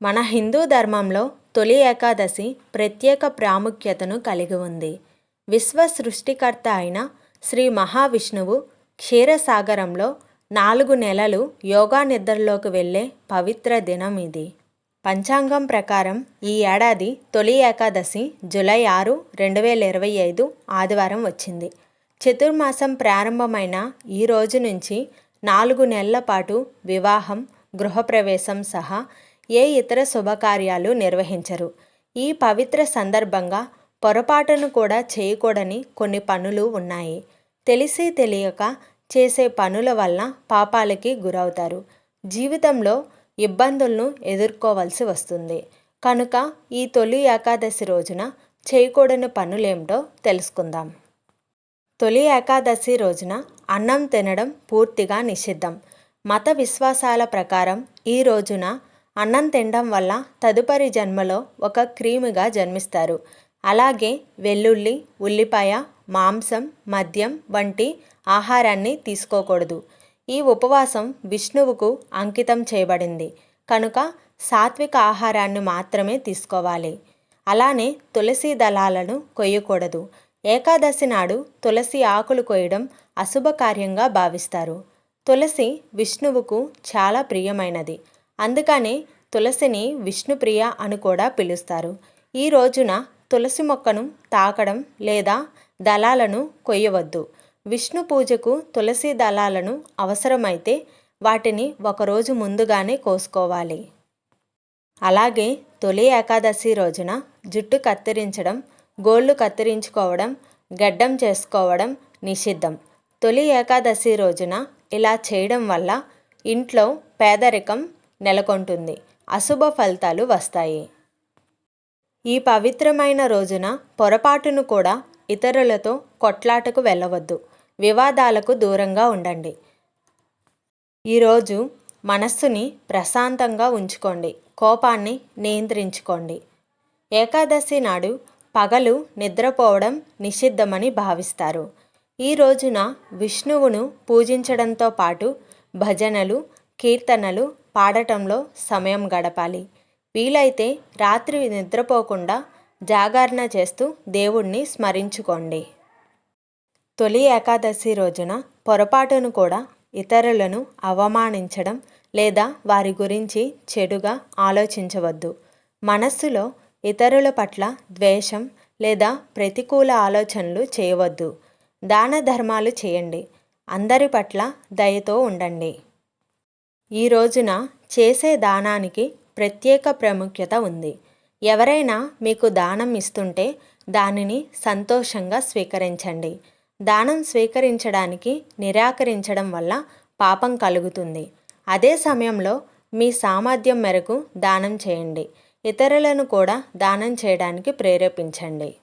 మన హిందూ ధర్మంలో తొలి ఏకాదశి ప్రత్యేక ప్రాముఖ్యతను కలిగి ఉంది. విశ్వ సృష్టికర్త అయిన శ్రీ మహావిష్ణువు క్షీరసాగరంలో నాలుగు నెలలు యోగా నిద్రలోకి వెళ్ళే పవిత్ర దినం ఇది. పంచాంగం ప్రకారం ఈ ఏడాది తొలి ఏకాదశి జూలై ఆరు రెండు వేల ఇరవై ఐదు ఆదివారం వచ్చింది. చతుర్మాసం ప్రారంభమైన ఈ రోజు నుంచి నాలుగు నెలల పాటు వివాహం గృహప్రవేశం సహా ఏ ఇతర శుభకార్యాలు నిర్వహించరు. ఈ పవిత్ర సందర్భంగా పొరపాటును కూడా చేయకూడని కొన్ని పనులు ఉన్నాయి. తెలిసి తెలియక చేసే పనుల వల్ల పాపాలకి గురవుతారు. జీవితంలో ఇబ్బందులను ఎదుర్కోవాల్సి వస్తుంది. కనుక ఈ తొలి ఏకాదశి రోజున చేయకూడని పనులేమిటో తెలుసుకుందాం. తొలి ఏకాదశి రోజున అన్నం తినడం పూర్తిగా నిషిద్ధం. మత విశ్వాసాల ప్రకారం ఈ రోజున అన్నం తినడం వల్ల తదుపరి జన్మలో ఒక క్రీముగా జన్మిస్తారు. అలాగే వెల్లుల్లి ఉల్లిపాయ మాంసం మద్యం వంటి ఆహారాన్ని తీసుకోకూడదు. ఈ ఉపవాసం విష్ణువుకు అంకితం చేయబడింది. కనుక సాత్విక ఆహారాన్ని మాత్రమే తీసుకోవాలి. అలానే తులసి దళాలను కొయ్యకూడదు. ఏకాదశి నాడు తులసి ఆకులు కొయ్యడం అశుభకార్యంగా భావిస్తారు. తులసి విష్ణువుకు చాలా ప్రియమైనది. అందుకనే తులసిని విష్ణుప్రియ అని కూడా పిలుస్తారు. ఈ రోజున తులసి మొక్కను తాకడం లేదా దళాలను కొయ్యవద్దు. విష్ణు పూజకు తులసి దళాలను అవసరమైతే వాటిని ఒకరోజు ముందుగానే కోసుకోవాలి. అలాగే తొలి ఏకాదశి రోజున జుట్టు కత్తిరించడం గోళ్ళు కత్తిరించుకోవడం గడ్డం చేసుకోవడం నిషిద్ధం. తొలి ఏకాదశి రోజున ఇలా చేయడం వల్ల ఇంట్లో పేదరికం నెలకొంటుంది. అశుభ ఫలితాలు వస్తాయి. ఈ పవిత్రమైన రోజున పొరపాటును కూడా ఇతరులతో కొట్లాటకు వెళ్ళవద్దు. వివాదాలకు దూరంగా ఉండండి. ఈరోజు మనస్సుని ప్రశాంతంగా ఉంచుకోండి. కోపాన్ని నియంత్రించుకోండి. ఏకాదశి నాడు పగలు నిద్రపోవడం నిషిద్ధమని భావిస్తారు. ఈ రోజున విష్ణువును పూజించడంతో పాటు భజనలు కీర్తనలు పాడటంలో సమయం గడపాలి. వీలైతే రాత్రి నిద్రపోకుండా జాగరణ చేస్తూ దేవుణ్ణి స్మరించుకోండి. తొలి ఏకాదశి రోజున పొరపాటును కూడా ఇతరులను అవమానించడం లేదా వారి గురించి చెడుగా ఆలోచించవద్దు. మనస్సులో ఇతరుల పట్ల ద్వేషం లేదా ప్రతికూల ఆలోచనలు చేయవద్దు. దాన ధర్మాలు చేయండి. అందరి పట్ల దయతో ఉండండి. ఈ రోజున చేసే దానానికి ప్రత్యేక ప్రాముఖ్యత ఉంది. ఎవరైనా మీకు దానం ఇస్తుంటే దానిని సంతోషంగా స్వీకరించండి. దానం స్వీకరించడానికి నిరాకరించడం వల్ల పాపం కలుగుతుంది. అదే సమయంలో మీ సామర్థ్యం మేరకు దానం చేయండి. ఇతరులను కూడా దానం చేయడానికి ప్రేరేపించండి.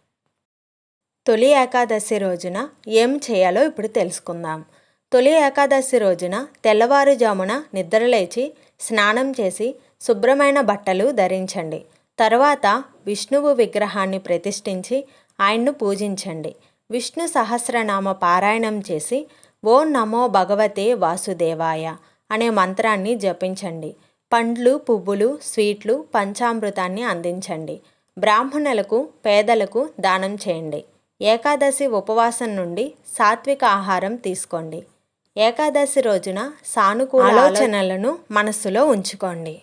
తొలి ఏకాదశి రోజున ఏం చేయాలో ఇప్పుడు తెలుసుకుందాం. తొలి ఏకాదశి రోజున తెల్లవారుజామున నిద్రలేచి స్నానం చేసి శుభ్రమైన బట్టలు ధరించండి. తర్వాత విష్ణువు విగ్రహాన్ని ప్రతిష్ఠించి ఆయన్ను పూజించండి. విష్ణు సహస్రనామ పారాయణం చేసి ఓ నమో భగవతే వాసుదేవాయ అనే మంత్రాన్ని జపించండి. పండ్లు పువ్వులు స్వీట్లు పంచామృతాన్ని అందించండి. బ్రాహ్మణులకు పేదలకు దానం చేయండి. ఏకాదశి ఉపవాసం నుండి సాత్విక ఆహారం తీసుకోండి. ఏకాదశి రోజున సానుకూల ఆలోచనలను మనస్సులో ఉంచుకోండి.